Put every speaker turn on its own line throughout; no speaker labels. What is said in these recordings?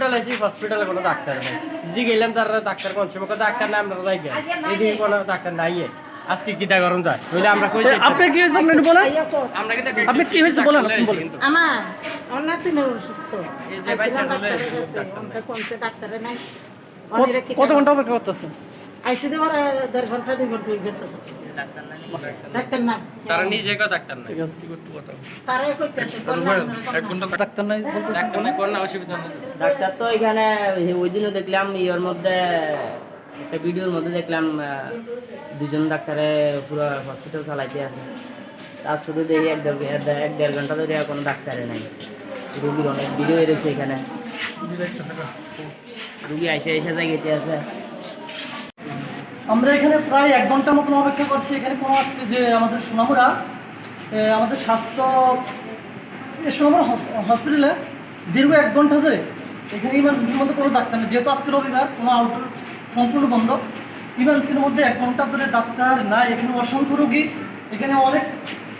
Hospital আছি হসপিটালে কোনো ডাক্তার নেই। জি গেলাম তার ডাক্তার কোন সময়? ডাক্তার নাই আমরা যাই এদিকে কোনো ডাক্তার নাই আজকে কি দা করুন যায়। নইলে আমরা কই
আপনি কি হয়েছে আপনি বলেন?
আমরা কিন্তু
আপনি কি হয়েছে বলেন, আপনি বলেন।
আমার অনেক দিনের অসুস্থ
এই যে বাচ্চা
আইছিলাম
হলে
ডাক্তারের কাছে,
ডাক্তার
অনেক কমছে ডাক্তারে নাই।
কত- ঘণ্টা অপেক্ষা করতেছেন?
আইসি দেওয়ার দেড় ঘণ্টা দুই ঘণ্টা হয়ে গেছে। ডাক্তার না
তারা নিজে ডাক্তার নাই?
ঠিক আছে।
তারাই কইতেছে
ডাক্তার নাই বলতে
ডাক্তার নাই কোন অসুবিধা নেই।
ডাক্তার তো এখানে ওই দিনও দেখলাম ইয়ের মধ্যে একটা ভিডিওর মধ্যে দেখলাম দুজন ডাক্তারে পুরো হসপিটাল চালাইতে আছে। তার শুধু দেখি এক দেড় এক দেড়- ঘণ্টা ধরে কোনো ডাক্তারে নাই। রুগীর অনেক ভিডিও এসেছে এখানে। রুগী আইসে এসে জায়গাতে আছে।
আমরা এখানে প্রায় এক ঘণ্টার মতন অপেক্ষা করছি। এখানে কোনো আজকে যে আমাদের সোনামুরা আমাদের স্বাস্থ্য এ সোনামুরা হস- হসপিটালে দীর্ঘ এক ঘণ্টা ধরে এখানে ইমার্জেন্সির মধ্যে কোনো ডাক্তার নেই। যেহেতু আজকে রবিবার কোনো আউটডোর সম্পূর্ণ বন্ধ। ইমার্জেন্সির মধ্যে এক ঘণ্টা ধরে ডাক্তার নাই। এখানে অসংখ্য রোগী এখানে অনেক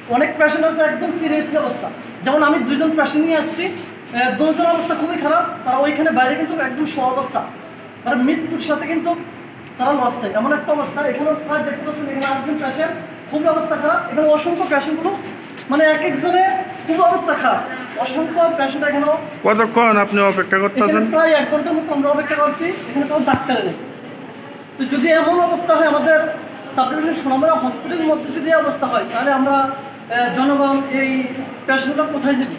অনেক পেশেন্ট আছে একদম সিরিয়াস অবস্থা। যেমন আমি দুজন পেশেন্ট নিয়ে আসছি এ, দুজনের অবস্থা খুবই খারাপ। তারা ওইখানে বাইরে কিন্তু একদম সহ অবস্থা তারা মৃত্যুর সাথে কিন্তু তারা লসছে এমন একটা অবস্থা। এখানে প্রায় দেখতে পাচ্ছেন এখানে আটজন পেশেন্ট খুবই অবস্থা খারাপ। এখানে অসংখ্য পেশেন্টগুলো মানে এক একজনে খুব অবস্থা খারাপ। অসংখ্য পেশেন্ট এখানেও
কতক্ষণ আপনি অপেক্ষা করতেছেন?
প্রায় এক ঘণ্টার মতো আমরা অপেক্ষা করছি। এখানে কোনো ডাক্তার নেই। তো যদি এমন অবস্থা হয় আমাদের সাবডিভিশন সোনামরা হসপিটালের মধ্যে যদি অবস্থা হয় তাহলে আমরা জনগণ এই পেশেন্টটা কোথায় যাবে?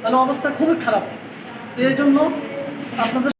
তাহলে অবস্থা খুবই খারাপ। এই জন্য আপনাদের